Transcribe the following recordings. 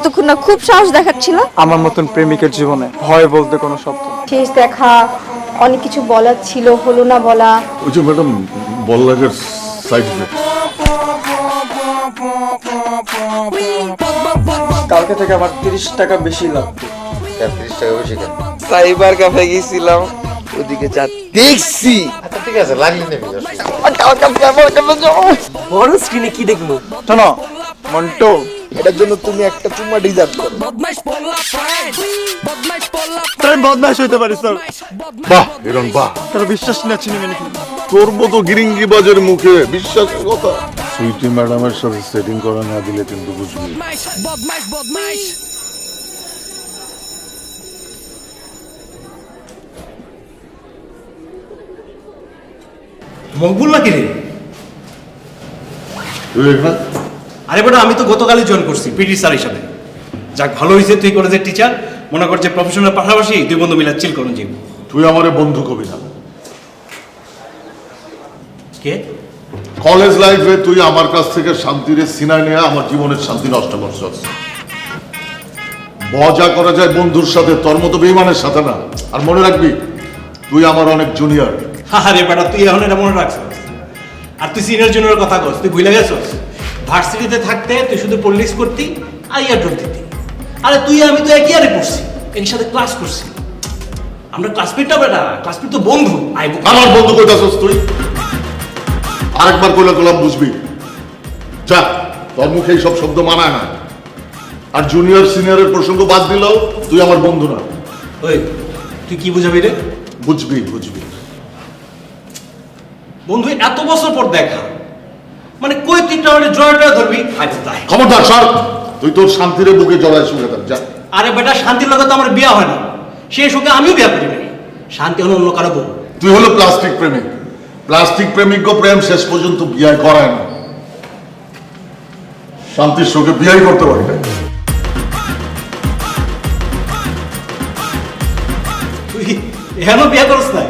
এতক্ষণ না খুব সাহস দেখাচ্ছিল। আমার মতন প্রেমিকের জীবনে ভয় বলতে কোনো শব্দ। শেষ দেখা অনেক কিছু বলার ছিল হলো না বলা। ওই যে ম্যাডাম বল্লাগের সাইড ইফেক্ট কালকে থেকে আমার তিরিশ টাকা বেশি লাগবে। তিরিশ টাকা বেশি কেন? সাইবার ক্যাফে গেছিলাম ওদিকে যা দেখছি। আচ্ছা ঠিক আছে লাগলি নেবি বড় স্ক্রিনে কি দেখব? শোনো মন্টু এটার জন্য তুমি একটা চুম্মা ডিজার্ভ করো। বদমাইশ পোলা বদমাইশ পোলা তার বদমাস হইতে পারি স্যার বাহ এরন বাহ। তারা বিশ্বাস না চিনি মেনে কি তোর মতো গিরিঙ্গি বাজের মুখে বিশ্বাসের কথা। সুইটি ম্যাডামের সাথে সেটিং করা না দিলে কিন্তু বুঝবি। বদমাইশ বদমাইশ মকবুল নাকি রে? তুই এখানে? আরে বেটা আমি তো গতকালই জয়েন করছি পিটি স্যার হিসাবে। যাক ভালো হয়েছে তুই কলেজের টিচার মনে কর যে প্রফেশনের পাশাপাশি দুই বন্ধু মিলে চিল করুন জীব তুই আমার বন্ধু কবি না। কে? কলেজ লাইফে তুই আমার কাছ থেকে শান্তিরে সিনাই নিয়ে আমার জীবনের শান্তি নষ্ট করছস। মজা করা যায় বন্ধুর সাথে তোর মতো বেইমানের সাথে না। আর মনে রাখবি তুই আমার অনেক জুনিয়র আরে বেটা তুই এখন এটা মনে রাখছিস? আর তুই সিনিয়র জুনিয়র কথা কস তুই ভুলে গেছস? ভার্সিটিতে থাকতে তুই শুধু পলিটিক্স করতি আর ইয়ার ডোর দিতি। আরে তুই আমি তো একই আরে পড়ছি এর সাথে ক্লাস করছি। আমরা ক্লাসমেটটা বেটা ক্লাসমেট তো বন্ধু আইবো আমার বন্ধু কইতাছস তুই? আরেকবার কইলে কলাম বুঝবি। যা তোর মুখে সব শব্দ মানায় না। আর জুনিয়র সিনিয়রের প্রসঙ্গ বাদ দিলেও তুই আমার বন্ধু না। ওই তুই কি বুঝাবি রে? বুঝবি বুঝবি। বন্ধু এত বছর পর দেখা। মানে কই তুই একটা জয়টা ধরবি? আরে তাই। খবরদার সর। তুই তোর শান্তিরে বুকে জড়ায় শুনে থাক যা। আরে বেটা শান্তির লগে তো আমার বিয়া হয় না। সেই সুখে আমিও বিয়া করি নাই। শান্তি হলো অন্য কারও বউ। তুই হলো প্লাস্টিক প্রেমিক। প্লাস্টিক প্রেমিক প্রেম শেষ পর্যন্ত বিয়ে করায় না। শান্তির সঙ্গে বিয়াই করতে পারি না। তুই এখনও বিয়া করছ নাই?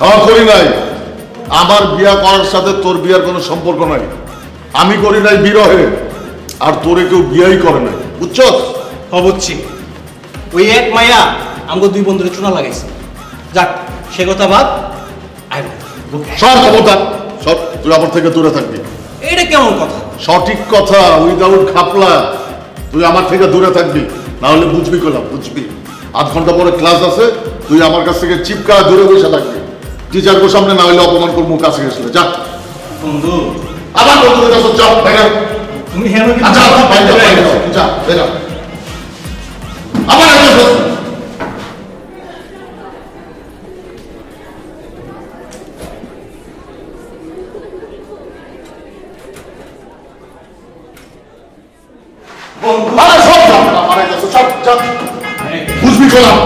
আমার করি নাই। আমার বিয়া করার সাথে তোর বিয়ার কোনো সম্পর্ক নাই। আমি করি নাই বিরহে আর তোরে কেউ বিয়াই করে নাই। বুঝছস হ বুঝছি। ওই এক মায়া আমাকে দুই বন্ধুরে চুনা লাগাইছে। যাক সে কথা বাদ। সব ক্ষমতা সব তুই আমার থেকে দূরে থাকবি। এইটা কেমন কথা? সঠিক কথা উইদাউট খাপলা তুই আমার থেকে দূরে থাকবি। না হলে বুঝবি কলাম বুঝবি? আধ ঘণ্টা পরে ক্লাস আছে তুই আমার কাছ থেকে চিপকা দূরে বসে থাকবি। টিচারকে সামনে না হলে অপমান করব কাছে গেছিল যা বন্ধু আবার বন্ধুদের কাছে যা বেরো। তুমি হেন আচ্ছা বাইরে বাইরে যা, বেরো। আবার প্রশ্ন। আরে সব যা, আমার কাছে, সব যা। বুঝবি কলাম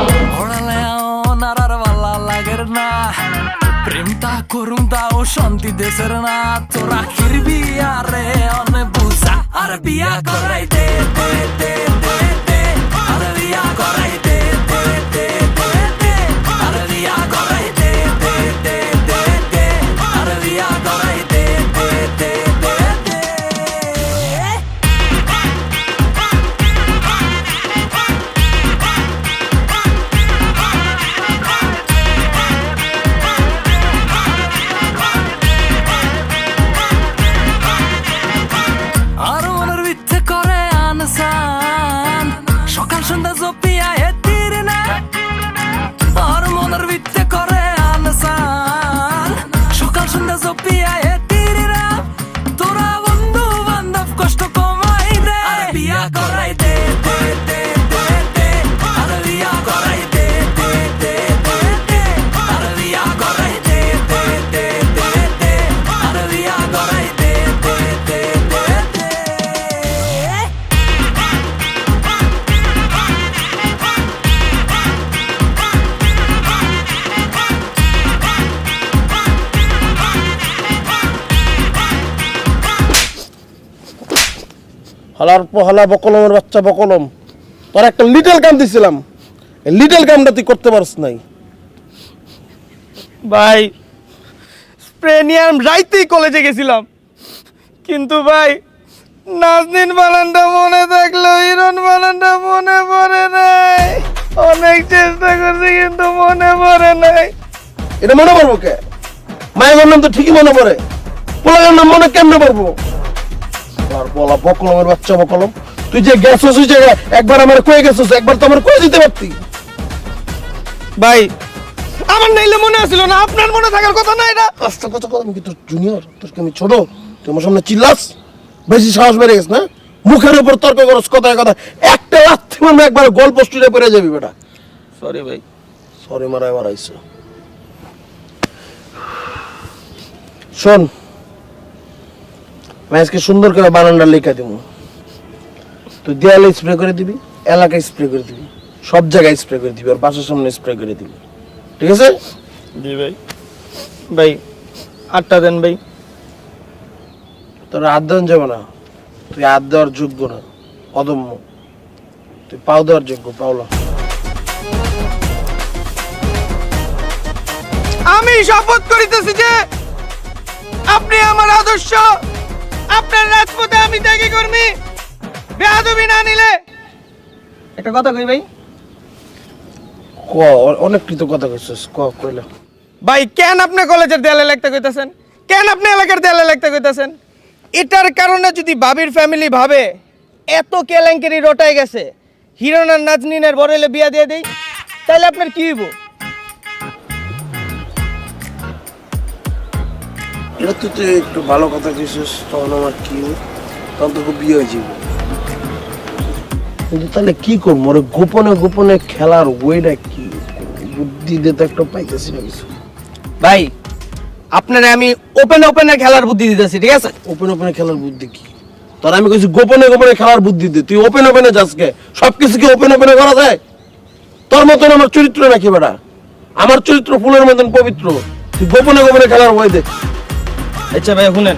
শান্তি দেশের না তোরা কিরবি আরে অনে বুঝা। আর বিয়া করাই দে দে দে। হালার পহলা বকলমের বাচ্চা বকলম। তোর একটা লিটল কাম দিছিলাম। এই লিটল কামটা তুই করতে পারস নাই। ভাই স্প্রে নিয়ে রাইতেই কলেজে গেছিলাম। কিন্তু ভাই নাজনীন বানানটা মনে থাকল হিরণ বানানটা মনে পড়ে নাই। অনেক চেষ্টা করছি কিন্তু মনে পড়ে নাই। এটা মনে পড়ব কে? মায়ের নাম তো ঠিকই মনে পড়ে। পোলাগের নাম মনে কেমনে পড়ব? আর বলা বকলমের বাচ্চা বকলম। তুই যে গেছস ওই জায়গায় একবার আমার কয়ে গেছস একবার তো আমার কয়ে দিতে পারতি। ভাই আমার নাইলে মনে আছিল না আপনার মনে থাকার কথা না এটা। আস্তে কথা কথা আমি কি তোর জুনিয়র তোর কি আমি ছোট? তুই আমার সামনে চিল্লাস? বেশি সাহস বেড়ে গেছ না? মুখের উপর তর্ক করস কথায় কথা একটা লাথি মারবে একবার গল্প স্টুডিও পড়ে যাবি বেটা। সরি ভাই। সরি মারা এবার আইসো শোন আমি আজকে সুন্দর করে বানানটা লেখা দিব তুই দেয়ালে স্প্রে করে দিবি এলাকায় স্প্রে করে দিবি সব জায়গায় স্প্রে করে দিবি আর বাসার সামনে স্প্রে করে দিবি। ঠিক আছে? জি ভাই। ভাই আটটা দেন ভাই। তোর হাত দেওয়ান যাবে না। তুই হাত দেওয়ার যোগ্য না অদম্য। তুই পাও দেওয়ার যোগ্য পাওলা আমি শপথ করিতেছি যে আপনি আমার আদর্শ আপনার রাজপথে আমি ত্যাগী কর্মী বেয়াদবি না নিলে? একটা কথা কই ভাই? ক অনেক কৃত কথা কইছিস ক কইলা। ভাই কেন আপনি কলেজের দেয়ালে লিখতে কইতাছেন? কেন আপনি এলাকার দেয়ালে লিখতে কইতাছেন? এটার কারণে যদি বাবির ফ্যামিলি ভাবে এত কেলেঙ্কারি রটাই গেছে হিরোনার নাজনিনের বড়লে বিয়া দিয়ে দেই তাহলে আপনার কি হইব? তুই একটু ভালো কথা তখন আমার কি তখন বিয়ে কিন্তু তাহলে কি করব? ওরে গোপনে গোপনে খেলার ওয়েটা কি? বুদ্ধি দিতে একটা পাইতেছি না কিছু। ভাই আপনারা আমি ওপেন ওপেনে খেলার বুদ্ধি দিতেছি ঠিক আছে? ওপেন ওপেনে খেলার বুদ্ধি কি? তোর আমি কইছি গোপনে গোপনে খেলার বুদ্ধি দে। তুই ওপেন ওপেনে যাস কে? সব কিছু কি ওপেন ওপেনে করা যায়? তোর মতন আমার চরিত্র নাকি বেটা? আমার চরিত্র ফুলের মতন পবিত্র। তুই গোপনে গোপনে খেলার বই দে। আচ্ছা ভাই শুনেন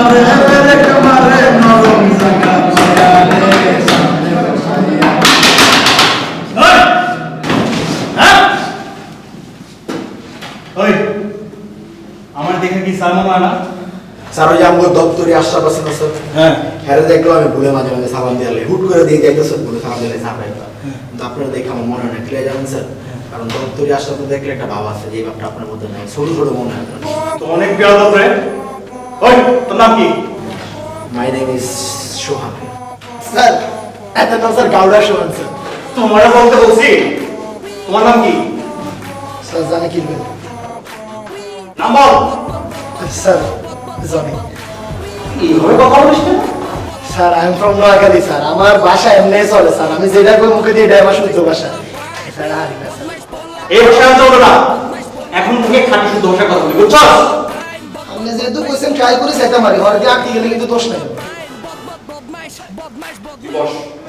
ওই আমাকে দপ্তরে আশ্বাস আছে না স্যার হ্যাঁ। হ্যাঁ দেখল আমি ভুলে মাঝে মাঝে সাবান দিয়ালে হুট করে দিয়ে যাইতে স্যার ভুলে সাবান দিয়ালে সাবান কিন্তু আপনারা দেখে আমার মনে হয় না ক্লিয়ার জানেন স্যার? কারণ দপ্তরে আশ্বাস দেখলে একটা ভাব আছে যে ভাবটা আপনার মধ্যে নাই। ছোট ছোট মনে হয়। তো অনেক বেয়াদব রে। ওই তোর নাম কি? My name is Sohan sir এত নাম স্যার গাউডা সোহান স্যার। তোমার বলতে বলছি। তোমার নাম কি? স্যার জানে কিনবেন নাম বল। স্যার জানি। এইভাবে কথা বলিস না sir I am from Noakhali sir. আমার ভাষা এমনি চলে স্যার। আমি যেটা কই মুখে দিয়ে এটা আমার শুদ্ধ ভাষা। স্যার আর না স্যার। এই ভাষা হলো না। এখন খাঁটি শুদ্ধ ভাষায় কথা বলি বুঝছস আপনি যেহেতু কোয়েশ্চেন ট্রাই করে হরকে আটকে গেলে কিন্তু দোষ নাই।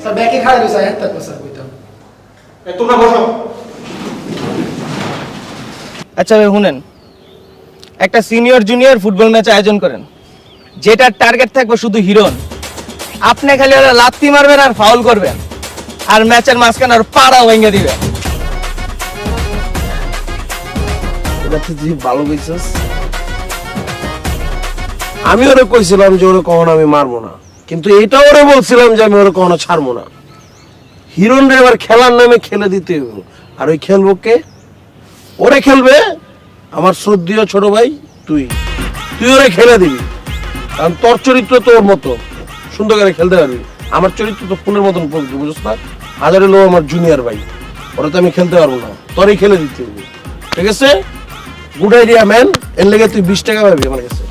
স্যার ব্যাকে খাড়া রয়েছে এক থাকব স্যার কইতাম। তোমরা বসো। আচ্ছা ভাই শুনেন। একটা সিনিয়র জুনিয়র ফুটবল ম্যাচ আয়োজন করেন। যেটার টার্গেট থাকবে শুধু হিরোন আপনি খালি ওরা লাত্তি মারবেন আর ফাউল করবেন। আর ম্যাচের মাঝখানে আর পাড়া ভেঙে দিবেন ভালো কইছিস। আমি ওরে কইছিলাম যে ওরে কখনো আমি মারবো না। কিন্তু এটা ওরে বলছিলাম যে আমি ওরে কখনো ছাড়বো না। হিরন রে এবার খেলার নামে খেলে দিতে হইব। আর ওই খেলব কে? ওরে খেলবে আমার শ্রদ্ধীয় ছোট ভাই তুই। তুই ওরে খেলে দিবি। কারণ তোর চরিত্র তোর মতো। সুন্দর করে খেলতে পারবি। আমার চরিত্র তো ফুলের মতন পবিত্র বুঝছ না? হাজারে লো আমার জুনিয়র ভাই। ওরা তো আমি খেলতে পারব না। তোরই খেলে দিতে হবে। ঠিক আছে? গুড আইডিয়া ম্যান এর লেগে তুই বিশ টাকা পাবি আমার কাছে।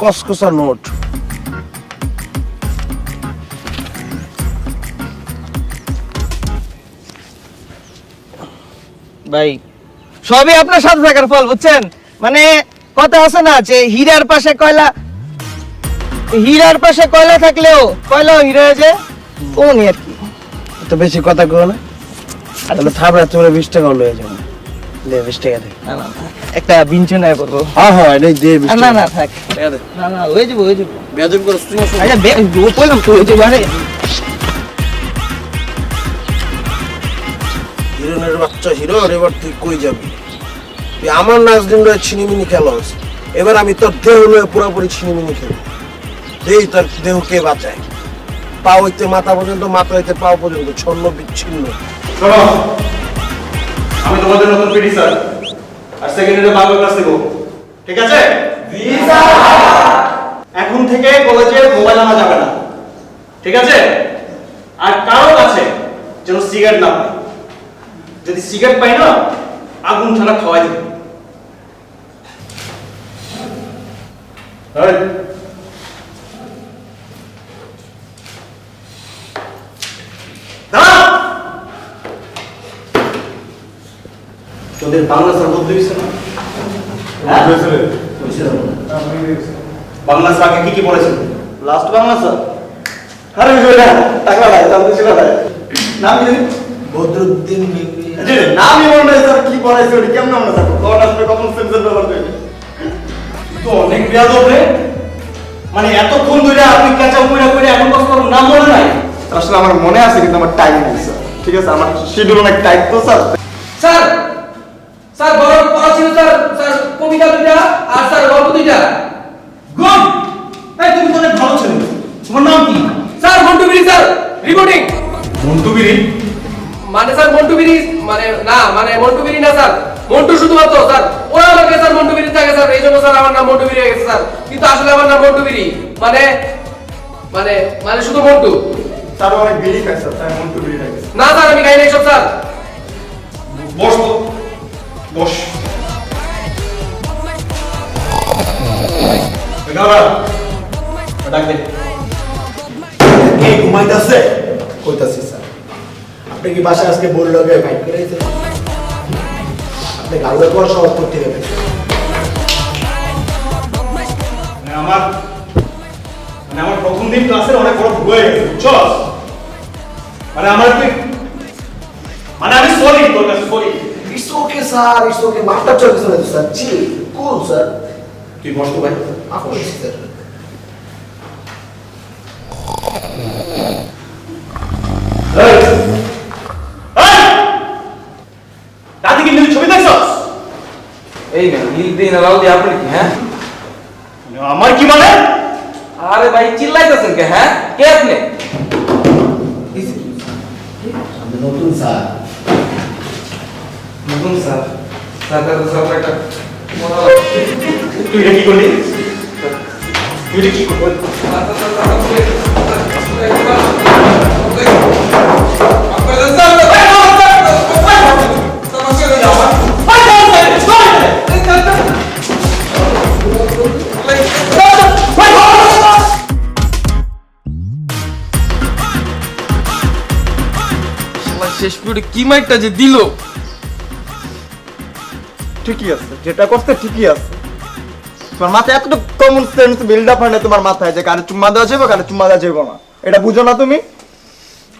কসকসা নোট। ভাই। সবই আপনার সাথে থাকার ফল বুঝছেন? মানে কথা আছে না যে হীরার পাশে কয়লা হীরার পাশে কয়লা থাকলেও কয়লাও হিরা ও নিয়ে আর কি। তো বেশি কথা কেউ না। তাহলে থাপড়া তোমরা বিশ টাকা লয়ে যাব দে বিশ টাকা দে। না না একটা বিঞ্চনায় করব। হ্যাঁ হ্যাঁ এটাই দে বিশ না। না থাক। না না হয়ে যাব হয়ে যাব। বেয়াদবি করছিস? আচ্ছা বললাম তো হয়ে যাব আরে। হিরোনের বাচ্চা হিরো এবার তুই কই যাবি? তুই আমার দিন ছিনিমিনি খেলোস। এবার আমি তোর দেহ লয়ে পুরোপুরি ছিনিমিনি খেলি। দেই তোর দেহ কে বাঁচায়। পা হইতে মাথা পর্যন্ত, মাথা হইতে পা পর্যন্ত, ছন্ন বিচ্ছিন্ন। আমি তোমাদের নতুন স্যার। আর সেকেন্ড ইয়ারে ঠিক আছে? এখন থেকে কলেজে মোবাইল আনা যাবে না। ঠিক আছে? আর যেন সিগারেট না পায়। যদি সিগারেট পাই না আগুন ছাড়া খাওয়াই দেবে। তোদের বাংলা স্যার বলতে হয়েছে না? হ্যাঁ? বাংলা স্যার আগে কি কি পড়েছেন লাস্ট বাংলা স্যার। আরে টাকা জানতে নাম কি জানি? জি, নাই স্যার কি পড়াইছে ওটা কেমন মনে সেন্সার ব্যবহার করবে তো অনেক বেয়াদব রে মানে এতক্ষণ ধরে আপনি ক্যাচাপ করে করে এখন কষ্ট নাম মনে নাই? আসলে আমার মনে আছে কিন্তু আমার টাইম নেই স্যার। ঠিক আছে আমার শিডিউল অনেক টাইট তো স্যার। স্যার স্যার বড় পড়া ছিল স্যার স্যার কবিতা দুইটা আর স্যার গল্প দুইটা। গুড এই তুমি তো অনেক ভালো ছেলে। তোমার নাম কি? স্যার মন্টু বিড়ি স্যার রিপোর্টিং মন্টু বিড়ি? মানে স্যার মন্টু বিড়ি মানে না মানে মন্টু বিড়ি না স্যার মন্টু শুধুমাত্র স্যার ওরা আমাকে স্যার থাকে স্যার এই জন্য স্যার আমার নাম মন্টু বিড়ি হয়ে গেছে স্যার কিন্তু আসলে আমার নাম মানে মানে মানে শুধু মন্টু। স্যার অনেক বিড়ি খায় স্যার তাই খায় না স্যার আমি খাই না এইসব স্যার। বস তো বস। ডাক দে। ঘুমাইতেছে? কি বাসায় আজকে বলল ফাইট করেছেন আপনি গাউলে কোয়া সব করতে গেলেন মানে আমার মানে আমার প্রথম দিন ক্লাসের অনেক বড় ভুল হয়ে গেছে বুঝছস মানে আমার তুই মানে আমি সরি তোর কাছে sorry. It's okay sir it's okay মাথা চলছে না স্যার জি কুল স্যার তুই বস তো ভাই। আপনি স্যার এই! এই! রাতে কি নিজের ছবি দেখছস এই না নীল দিন লাল দিয়ে আপনি কি হ্যাঁ আমার কি মানে আরে ভাই চিল্লাইতেছেন কে হ্যাঁ কে আপনি আমি নতুন স্যার নতুন স্যার স্যার স্যার একটা তুই এটা কি করলি তুই এটা কি করলি শেষ পিরিয়ডে কি মাইকটা যে দিল? ঠিকই আছে যেটা করতে ঠিকই আছে। তোমার মাথায় এতটুকু কমন সেন্স বিল্ড আপ হয় না তোমার মাথায় যে কারে চুম্মা দেওয়া যাবে কারে চুম্মা দেওয়া যাবে না? এটা বুঝো না তুমি?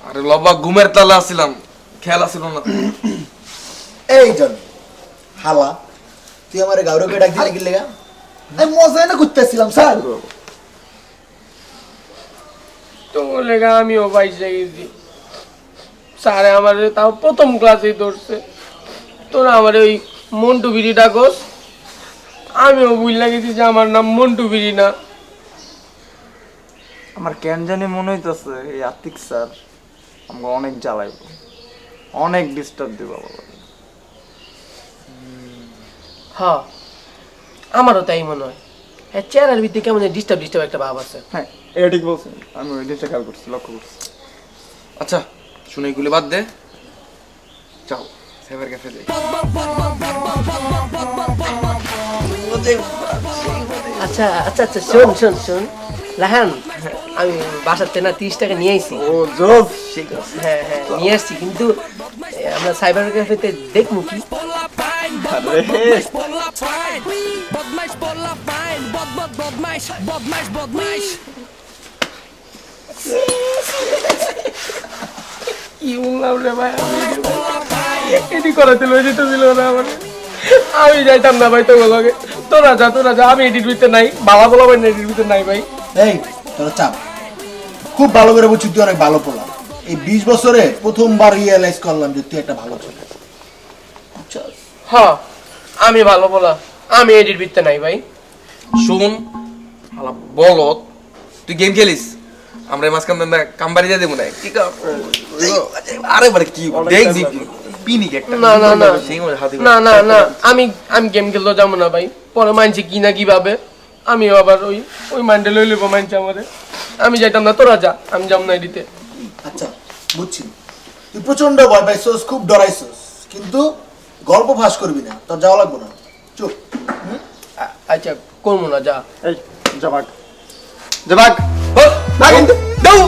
আরে লবা ঘুমের তালে আসছিলাম খেয়াল আসছিল না। এই জন হালা তুই আমার গাউরকে ডাক দিলে কি লেগা আমি মজা না করতেছিলাম স্যার। তো লেগা আমিও বাইশে গেছি। স্যারে আমার তাও প্রথম ক্লাসেই ধরছে। তোরা আমার ওই মন্টু বিড়ি ডাকস। আমিও বুঝলা গেছি যে আমার নাম মন্টু বিড়ি না। আমার কেন জানি মনে হইতেছে এই আতিক স্যার আমাকে অনেক জ্বালাইব। অনেক ডিস্টার্ব দিব বাবা হ্যাঁ আমারও তাই মনে হয়। হ্যাঁ চেহারার ভিত্তি কেমন ডিস্টার্ব ডিস্টার্ব একটা ভাব আছে। হ্যাঁ এটা ঠিক বলছেন। আমি ওই জিনিসটা খেয়াল করছি লক্ষ্য করছি। আচ্ছা শুনে এগুলি বাদ দে। যাও সাইবার ক্যাফে যাই। আচ্ছা আচ্ছা আচ্ছা শোন শোন শোন। রাহান আমি বাসাতে না তিরিশ টাকা নিয়ে আইছি। ও জোস হ্যাঁ হ্যাঁ নিয়ে আসছি কিন্তু আমরা সাইবার ক্যাফেতে দেখব কি? আরে কি বললাম রে ভাই? এটি করাতে লয়ে যেতে ছিল না আমার। আমি যাইতাম না ভাই তোর লগে। তোরা যা তোরা যা আমি এডিট ভিতরে নাই। বাবা বলা ভাই এডিট ভিতরে নাই ভাই। এই তোর চাপ। খুব ভালো করে বুঝছি তুই অনেক ভালো পোলা। এই বিশ বছরে প্রথমবার রিয়েলাইজ করলাম যে তুই একটা ভালো ছেলে। হ্যাঁ আমি ভালো বলা আমি এডিট ভিতরে নাই ভাই। শুন বলত তুই গেম খেলিস? আমরা এই মাঝখান দিয়ে কামবাড়ি দিয়ে দেবো না। কি আরে বারে কি পিনিক একটা। না না না। না না না। আমি আমি গেম খেলতে যাব না ভাই। পরে মানছি কি না কি ভাবে আমি আবার ওই ওই মাইন্ডে লই লইব মানছি আমাদের আমি যাইতাম না তোরা যা। আমি যাম না এডিতে আচ্ছা বুঝছি। তুই প্রচণ্ড ভয় পাইছস খুব ডরাইছস। কিন্তু গল্প ফাঁস করবি না তোর যাওয়া লাগবো না। চুপ। আচ্ছা করব না যা। এই জবাক। না কিন্তু দাও।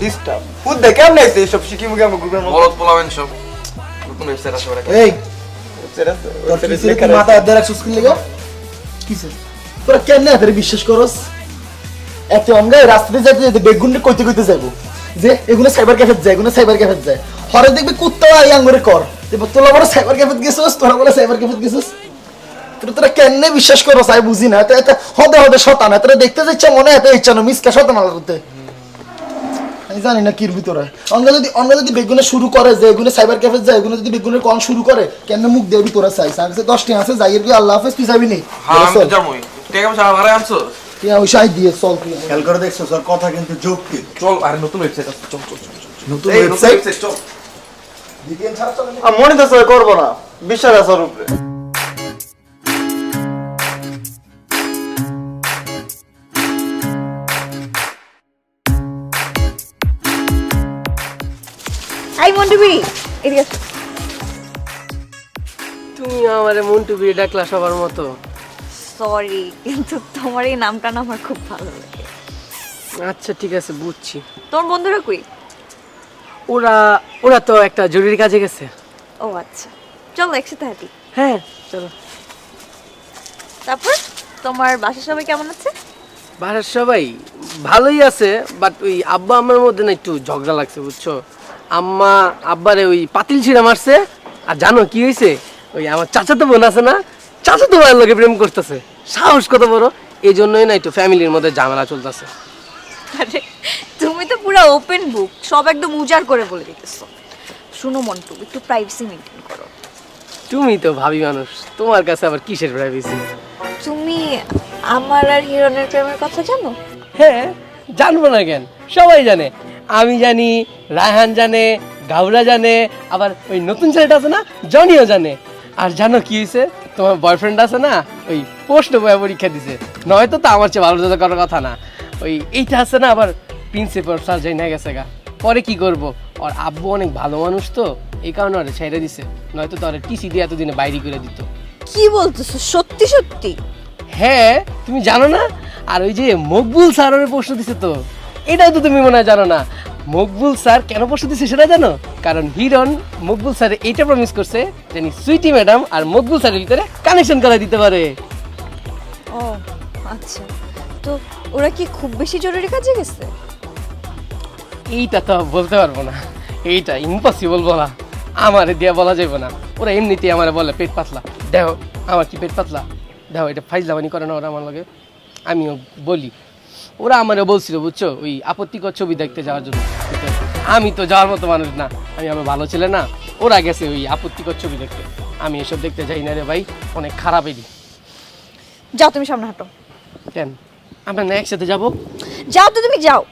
ডিস্টার্ব খুদ দেখে কেমন আছে এইসব? শিখি মুখে আমার গ্রুপের মধ্যে বলত পোলাবেন সব। নতুন ওয়েবসাইট আসবে এই তোর কিসে কি মাথা হাত দিয়ে রাখছিস কি লেগে? কিসে তোরা কেন বিশ্বাস করস? এত অঙ্গায় রাস্তাতে যেতে যেতে বেগুনটা কইতে কইতে যাব যে এগুলো সাইবার ক্যাফে যায় এগুলো সাইবার ক্যাফে যায়। হরে দেখবি কুত্তা আই আঙ্গুরে কর। তোলা বড় সাইবার ক্যাফে গেছিস তোরা বলে সাইবার ক্যাফে গেছিস। তোরা তোরা বিশ্বাস আমি বুঝি না? এত হদে হদে শতান তোরা দেখতে যাচ্ছে মনে এত ইচ্ছা না মিসকা শতান আমি জানি না কির ভিতরে। অঙ্গ যদি অঙ্গ যদি বেগুনে শুরু করে যে এগুলো সাইবার ক্যাফে যায় এগুলো যদি বেগুনের কন শুরু করে কেন মুখ দিয়ে ভিতরে চাই? দশটি আছে কি আল্লাহ হাফেজ তুই যাবি নেই হ্যাঁ ওই সাই দিয়ে চল খেয়াল করে দেখছ তোর কথা কিন্তু যৌক্তিক। চল আরে নতুন ওয়েবসাইট আছে চল চল চল নতুন ওয়েবসাইট চল। মনে তো স্যার করব না বিশ্বাস আছে উপরে আই মন্টুবি এদিকে আসো। তুমি আমার মন্টু বিয়ে ডাকলা সবার মতো। সরি কিন্তু তোমার এই নামটা না আমার খুব ভালো লাগে। আচ্ছা ঠিক আছে বুঝছি। তোমার বন্ধুরা কই? ওরা ওরা তো একটা জরুরি কাজে গেছে। ও আচ্ছা চলো একসাথে হাঁটি। হ্যাঁ চলো। তারপর তোমার বাসার সবাই কেমন আছে? বাসার সবাই ভালোই আছে বাট ওই আব্বা আমার মধ্যে না একটু ঝগড়া লাগছে বুঝছ? আম্মা আব্বারে ওই পাতিল ছিঁড়ে মারছে। আর জানো কি হয়েছে ওই আমার চাচাতো বোন আছে না চাচাতো ভাইয়ের লোকে প্রেম করতেছে। সাহস কত বড়? এই জন্যই না একটু ফ্যামিলির মধ্যে ঝামেলা চলতেছে। আরে তুমি তো পুরো ওপেন বুক সব একদম উজাড় করে বলে দিতেছো। শুনো মন্টু একটু প্রাইভেসি মেনটেন করো। তুমি তো ভাবি মানুষ তোমার কাছে আবার কিসের প্রাইভেসি তুমি আমার আর হিরনের প্রেমের কথা জানো? হ্যাঁ জানব না কেন সবাই জানে। আমি জানি রায়হান জানে গাউরা জানে আবার ওই নতুন ছেলেটা আছে না জনিও জানে। আর জানো কি হয়েছে তোমার বয়ফ্রেন্ড আছে না ওই পোস্ট বয় পরীক্ষা দিছে। নয়তো তো আমার চেয়ে ভালো রেজাল্ট করার কথা না। ওই এইটা আছে না আবার প্রিন্সিপাল স্যার যাই না গেছে গা। পরে কি করব? আর আব্বু অনেক ভালো মানুষ তো এই কারণে ওরা ছেড়ে দিছে। নয়তো তো ওরা টিসি দিয়ে এতদিনে বাইরে করে দিত। কি বলতেছো? সত্যি সত্যি? হ্যাঁ তুমি জানো না? আর ওই যে মকবুল স্যারের প্রশ্ন দিছে তো। এটাও তো তুমি মনে হয় জানো না। মকবুল স্যার কেন প্রশ্ন দিচ্ছে সেটা জানো? কারণ হিরন মকবুল স্যার এইটা প্রমিস করছে জানি সুইটি ম্যাডাম আর মকবুল স্যারের ভিতরে কানেকশন করা দিতে পারে। ও আচ্ছা। তো ওরা কি খুব বেশি জরুরি কাজে গেছে? এইটা তো বলতে পারব না। এইটা ইম্পসিবল বলা। আমারে দিয়া বলা যাবে না। ওরা এমনিতেই আমার বলে পেট পাতলা। দেখো আমার কি পেট পাতলা? দেখো এটা ফাইজলামানি করে না ওরা আমার লগে। আমিও বলি ওরা আমারে বলছিল বুঝছ? ওই আপত্তিকর ছবি দেখতে যাওয়ার জন্য। আমি তো যাওয়ার মতো মানুষ না আমি আমার ভালো ছেলে না ওরা গেছে ওই আপত্তিকর ছবি দেখতে। আমি এসব দেখতে যাই না রে ভাই অনেক খারাপ যাও তুমি সামনে হাঁটো। কেন? আমরা না একসাথে যাব? যাও তো তুমি যাও।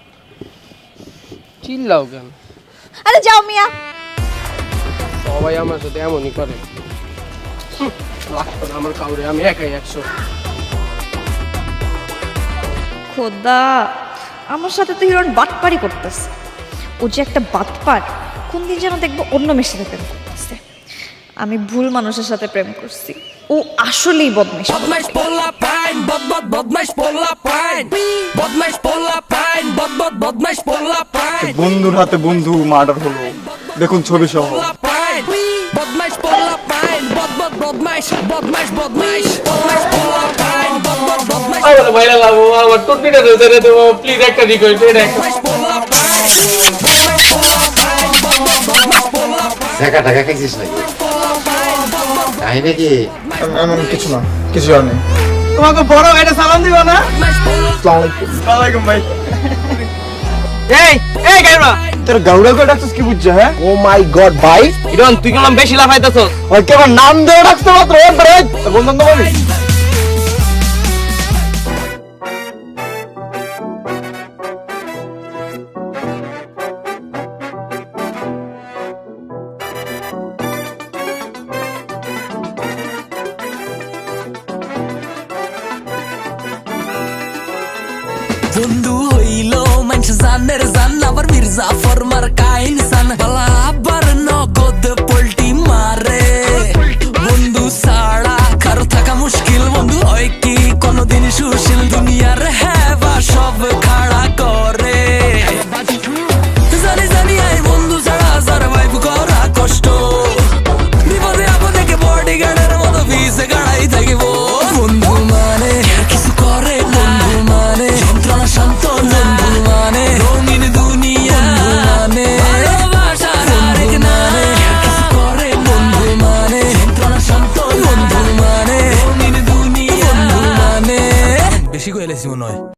চিল্লাও কেন? আরে যাও মিয়া। সবাই আমার সাথে এমনই করে। আমার কাউরে আমি একাই একশো। খোদা আমার সাথে তো হিরণ বাটপারি করতেছে। ও যে একটা বাটপার কোন দিন যেন দেখব অন্য মেয়ের সাথে প্রেম করতেছে। আমি ভুল মানুষের সাথে প্রেম করছি। ও আসলেই বদমেশ বদমাইশ পোলা পাইন বদ বদ বদমাইশ পোলা পাইন বদমাইশ পোলা পাইন বদ বদ বদমাইশ পোলা পাইন বন্ধুর হাতে বন্ধু মার্ডার হলো। দেখুন ছবি সহ বদমাইশ আইন বদ বদ বদমাইশ বদমাইশ বদমাইশ বদমাইশ পোলাপ আইন বদ বদ বদমাইশ আমার ভাইরা লাগবো আমার টুটনিটা ধরে ধরে দেবো প্লিজ একটা রিকোয়েস্ট এটা একটা। টাকা টাকা খাইছিস নাকি? তাই নাকি? এমন কিছু না কিছু আর নেই। তোমাকে বড় এটা সালাম দিব না? আসসালামু আলাইকুম ভাই। এই এই গাইরা তোর গাউড়া করে ডাকছিস কি বুঝছে হ্যাঁ? ও মাই গড ভাই। ইরন তুই কেমন বেশি লাফাইতেছস? ওই কেমন নাম দেও ডাকছ মাত্র ওর ব্রেক বন্ধন তো